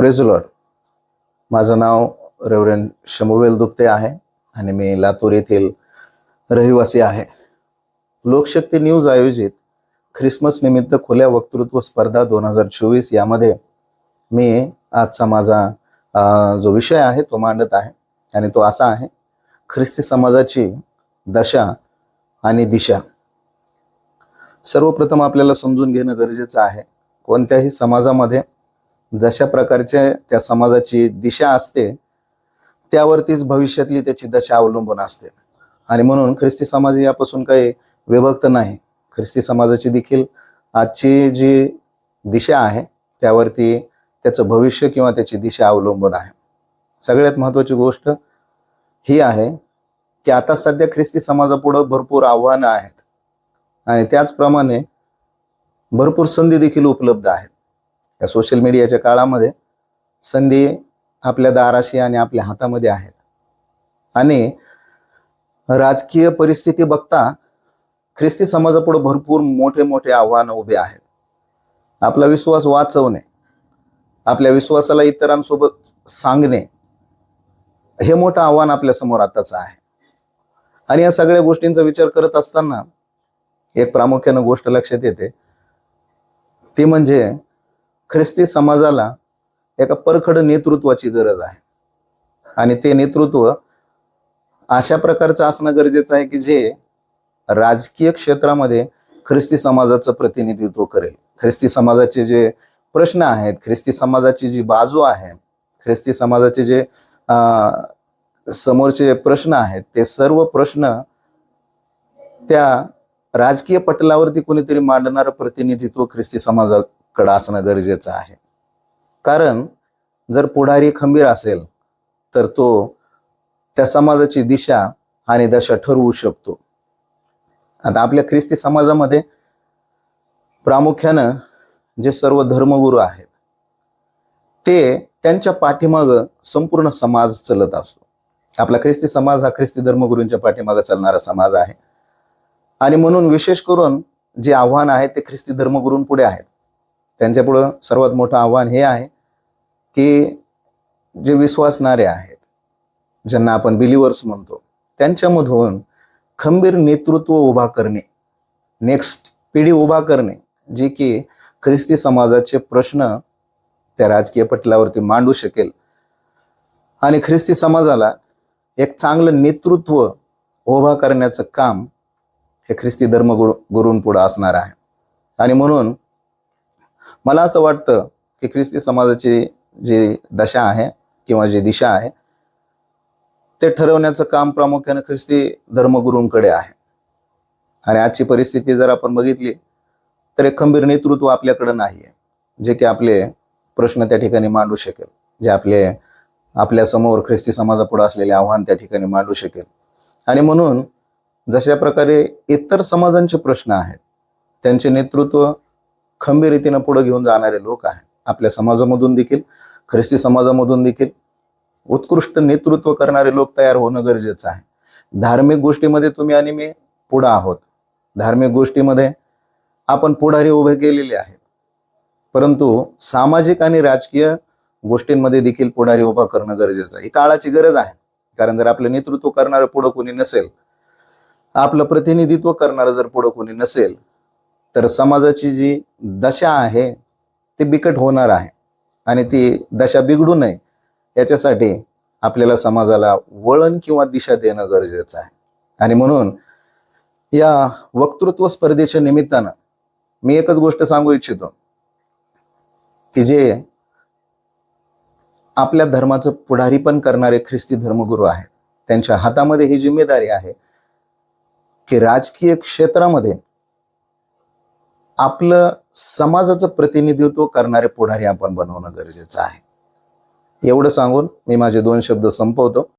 Praise माझं नाव रेवरेन शमुवेल दुप्ते आहे आणि मी लातूर येथील रहिवासी आहे. लोकशक्ती न्यूज आयोजित ख्रिसमस निमित्त खुल्या वक्तृत्व स्पर्धा दोन हजार चोवीस यामध्ये मी आजचा माझा जो विषय आहे तो मांडत आहे आणि तो असा आहे ख्रिस्ती समाजाची दशा आणि दिशा. सर्वप्रथम आपल्याला समजून घेणं गरजेचं आहे कोणत्याही समाजामध्ये जशा प्रकारच्या त्या समाजाची दिशा असते त्यावरतीच भविष्यातली त्याची दशा अवलंबून असते. आणि म्हणून ख्रिस्ती समाज यापासून काही विभक्त नाही. ख्रिस्ती समाजाची देखील आजची जी दिशा आहे त्यावरती त्याचं भविष्य किंवा त्याची दिशा अवलंबून आहे. सगळ्यात महत्वाची गोष्ट ही आहे की आता सध्या ख्रिस्ती समाजापुढं भरपूर आव्हानं आहेत. आणि त्याचप्रमाणे भरपूर संधी देखील उपलब्ध आहेत. या सोशल मीडियाच्या काळामध्ये संधी आपल्या दाराशी आणि आपल्या हातामध्ये आहेत. आणि राजकीय परिस्थिती बघता ख्रिस्ती समाजापुढे भरपूर मोठे मोठे आव्हानं उभे आहेत. आपला विश्वास वाचवणे आपल्या विश्वासाला इतरांसोबत सांगणे हे मोठं आव्हान आपल्यासमोर आताच आहे. आणि या सगळ्या गोष्टींचा विचार करत असताना एक प्रामुख्यानं गोष्ट लक्षात येते. ती म्हणजे ख्रिस्ती समाजाला एका परखड नेतृत्वाची गरज आहे. आणि ते नेतृत्व अशा प्रकारचं असणं गरजेचं आहे की जे राजकीय क्षेत्रामध्ये ख्रिस्ती समाजाचं प्रतिनिधित्व करेल. ख्रिस्ती समाजाचे जे प्रश्न आहेत ख्रिस्ती समाजाची जी बाजू आहे ख्रिस्ती समाजाचे जे समोरचे प्रश्न आहेत ते सर्व प्रश्न त्या राजकीय पटलावरती कोणीतरी मांडणारं प्रतिनिधित्व ख्रिस्ती समाजात समाजाकडे असणं गरजेचं आहे. कारण जर पुढारी खंबीर असेल तर तो त्या समाजाची दिशा आणि दशा ठरवू शकतो. आता आपल्या ख्रिस्ती समाजामध्ये प्रामुख्यानं जे सर्व धर्मगुरू आहेत ते त्यांच्या पाठीमागं संपूर्ण समाज चलत असतो आपला ख्रिस्ती समाज हा ख्रिस्ती धर्मगुरूंच्या पाठीमागं चालणारा समाज आहे. आणि म्हणून विशेष करून जे आव्हान आहे ते ख्रिस्ती धर्मगुरूंपुढे आहेत. त्यांच्यापुढं सर्वात मोठं आव्हान हे आहे की जे विश्वासणारे आहेत ज्यांना आपण बिलिव्हर्स म्हणतो त्यांच्यामधून खंबीर नेतृत्व उभा करणे नेक्स्ट पिढी उभा करणे जे की ख्रिस्ती समाजाचे प्रश्न त्या राजकीय पटलावरती मांडू शकेल. आणि ख्रिस्ती समाजाला एक चांगलं नेतृत्व उभा करण्याचं काम हे ख्रिस्ती धर्मगुरू गुरूंपुढं असणार आहे. आणि म्हणून मला असं वाटतं की ख्रिस्ती समाजाची जी दशा आहे किंवा जी दिशा आहे ते ठरवण्याचं काम प्रामुख्याने ख्रिस्ती धर्मगुरूंकडे आहे. आणि आजची परिस्थिती जर आपण बघितली तर एक खंबीर नेतृत्व आपल्याकडे नाही आहे जे की आपले प्रश्न त्या ठिकाणी मांडू शकेल जे आपले आपल्यासमोर ख्रिस्ती समाजापुढे असलेले आव्हान त्या ठिकाणी मांडू शकेल. आणि म्हणून जशा प्रकारे इतर समाजांचे प्रश्न आहेत त्यांचे नेतृत्व खंबीर रीतीनं पुढे घेऊन जाणारे लोक आहेत. आपल्या समाजामधून देखील ख्रिस्ती समाजामधून देखील उत्कृष्ट नेतृत्व करणारे लोक तयार होणं गरजेचं आहे. धार्मिक गोष्टीमध्ये तुम्ही आणि मी पुढं आहोत. धार्मिक गोष्टीमध्ये आपण पुढारी उभे केलेले आहेत. परंतु सामाजिक आणि राजकीय गोष्टींमध्ये देखील पुढारी उभा करणं गरजेचं आहे. ही काळाची गरज आहे. कारण जर आपलं नेतृत्व करणारं पुढं कोणी नसेल आपलं प्रतिनिधित्व करणारं जर पुढं कोणी नसेल तर समाजाची जी दशा आहे ती बिकट होणार आहे. आणि ती दशा बिघडू नये याच्यासाठी आपल्याला समाजाला वळण किंवा दिशा देणं गरजेचं आहे. आणि म्हणून या वक्तृत्व स्पर्धेच्या निमित्तानं मी एकच गोष्ट सांगू इच्छितो की जे आपल्या धर्माचं पुढारी पण करणारे ख्रिस्ती धर्मगुरू आहेत त्यांच्या हातामध्ये ही जिम्मेदारी आहे की राजकीय क्षेत्रामध्ये आपलं समाजाचं प्रतिनिधित्व करणारे पुढारी आपण बनवणं गरजेचं आहे. एवढं सांगून मी माझे दोन शब्द संपवतो.